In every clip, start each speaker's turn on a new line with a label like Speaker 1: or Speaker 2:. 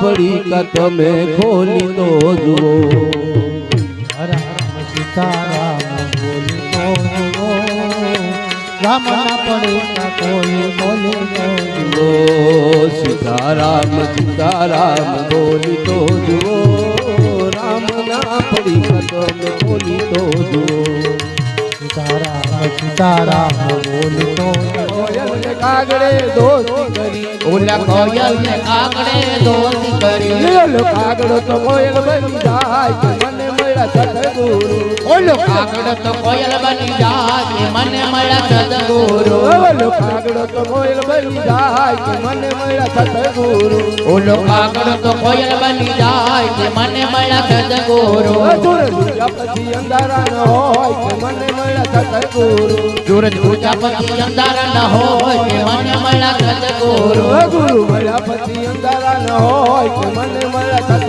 Speaker 1: પડી કા તમે ખોલી તો જુઓ.
Speaker 2: રામ સીતારામ બોલી તો રામ ના પડી ના કોઈ બોલી તો
Speaker 1: જુઓ. સીતારામ સીતારામ બોલી તો જુઓ. રામ ના પડી કા તમે ખોલી તો જુઓ.
Speaker 2: સીતારામ સીતારામ બોલી તો
Speaker 1: ને કાગડે દોસ્તી કરી.
Speaker 3: ઓલા કોયલ ને કાગડે દોસ્તી કરી.
Speaker 1: લીલો કાગડો તો કોયલ બની જાય કે મને મળ્યા સતગુરુ
Speaker 3: ઓલો કાગડો તો કોયલ બની જાય કે મને મળ્યા સદગુરુ.
Speaker 1: ઓલો કાગડો તો કોયલ બની જાય કે મને મળ્યા સતગુરુ
Speaker 3: ઓલો કાગડો તો કોયલ બની જાય કે મને મળ્યા સદગુરુ.
Speaker 1: પછી અંધારા ન હોય કે મને મળ્યા સતગુરુ.
Speaker 3: સૂરજ પૂજા પછી અંધારા ન હોય કે મને મળ્યા સદગુરુ
Speaker 1: ગુરુ મળ્યા પછી અંધારા ન હોય કે મને મળ્યા સતગુરુ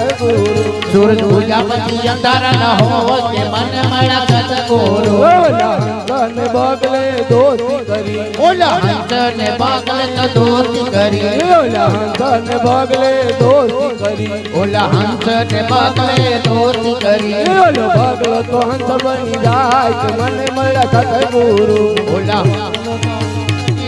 Speaker 3: સૂરજ પૂજા પછી અંધારા ન હોય કે મને સદગુરુ
Speaker 1: ઓલા હંસને બગલે દોસ્તી કરી
Speaker 3: ઓલા હંસ ને બાગલે તો દોસ્તી કરી.
Speaker 1: ઓલા હંસને બગલે દોસ્તી કરી.
Speaker 3: ઓલા હંસ ને બાગલે દોસ્તી કરી
Speaker 1: ઓલો બગલો તો હંસ બની જાય કે મને મળ્યા સતગુરુ
Speaker 3: ઓલા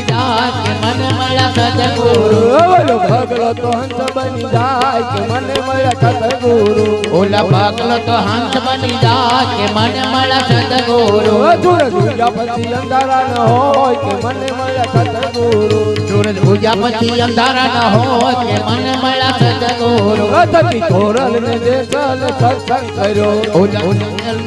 Speaker 3: જાય કે મને મળ્યા સદગુરુ
Speaker 1: ઓલો બગલો તો હંસ બની જાય કે મને મળ્યા સતગુરુ
Speaker 3: ઓલા બાગલો તો હંસ બની જાય કે મને મળ્યા સદગુરુ.
Speaker 1: અધુર દુર્ગા પછી અંધારા ન હોય કે મને મળ્યા સતગુરુ
Speaker 3: સૂરજ પૂજા પછી અંધારા ન હોય કે મને મળ્યા સદગુરુ.
Speaker 1: તોરલ ને દેસલ સત્સંગ કર્યો.
Speaker 3: ઓલા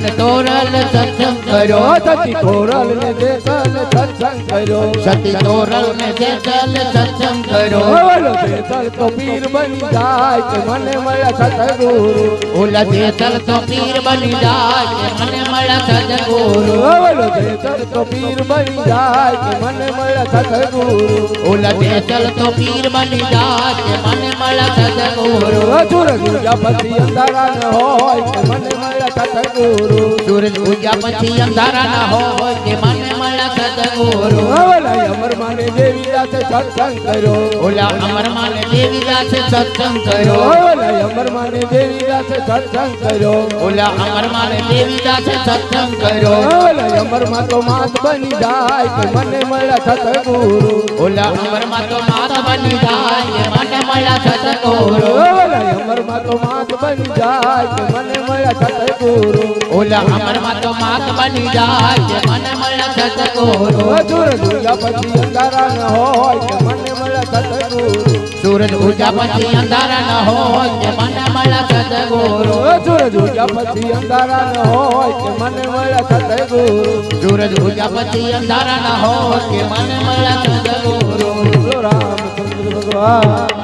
Speaker 3: ને તોરલ સત્સંગ કર્યો.
Speaker 1: અતકી તોરલ ને દેસલ સત્સંગ કર્યો.
Speaker 3: સતી તોરલ ને જેસલ સત્સંગ કર્યો.
Speaker 1: ઓલો તો પીર બની જાય મને મળ્યા સતગુરુ
Speaker 3: ઓલા જેસલ તો પીર બની જાય મને મળ્યા સદગુરુ.
Speaker 1: ઓલો દેસલ તો પીર બની જાય મને મળ્યા સતગુરુ
Speaker 3: ઓલા જેસલ તો પીર બની જાય મને મળ્યા સદગુરુ.
Speaker 1: અધુર દુર્ગા પછી અંધારા ન હોય મને મળ્યા સતગુરુ
Speaker 3: સૂરજ પૂજા પછી અંધારા ના હોય મને મળ્યા સદગુરુ.
Speaker 1: ઓલા અમર માને દેવી દાસે સત્સંગ કર્યો.
Speaker 3: ઓલા અમર માને દેવી દાસે સત્સંગ કર્યો.
Speaker 1: ઓલા અમર માને દેવી દાસે સત્સંગ કર્યો.
Speaker 3: ઓલા અમર માને દેવી દાસે સત્સંગ કર્યો.
Speaker 1: ઓલા અમરમાં તો માત બની જાય કે મને મળ્યા સતગુરુ
Speaker 3: ઓલા અમરમાં તો માત બની જાય મને મળ્યા સતગુરુ
Speaker 1: ઓલા અમરમાં તો માત બની જાય કે મને મળ્યા સતગુરુ
Speaker 3: ઓલા અમરમાં તો માત બની જાય કે મને મળ્યા સદગુરુ
Speaker 1: અધુર દુર્ગા પછી અંધારા ન હોય કે મને મળ્યા સતગુરુ
Speaker 3: સૂરજ પૂજા પછી અંધારા ન હોય કે મને મળ્યા સદગુરુ
Speaker 1: અધુર દુર્ગા પછી અંધારા ન હોય કે મને મળ્યા સતગુરુ
Speaker 3: સૂરજ પૂજા પછી અંધારા ન હોય કે મને મળ્યા સદગુરુ
Speaker 1: રામચંદ્ર ભગવાન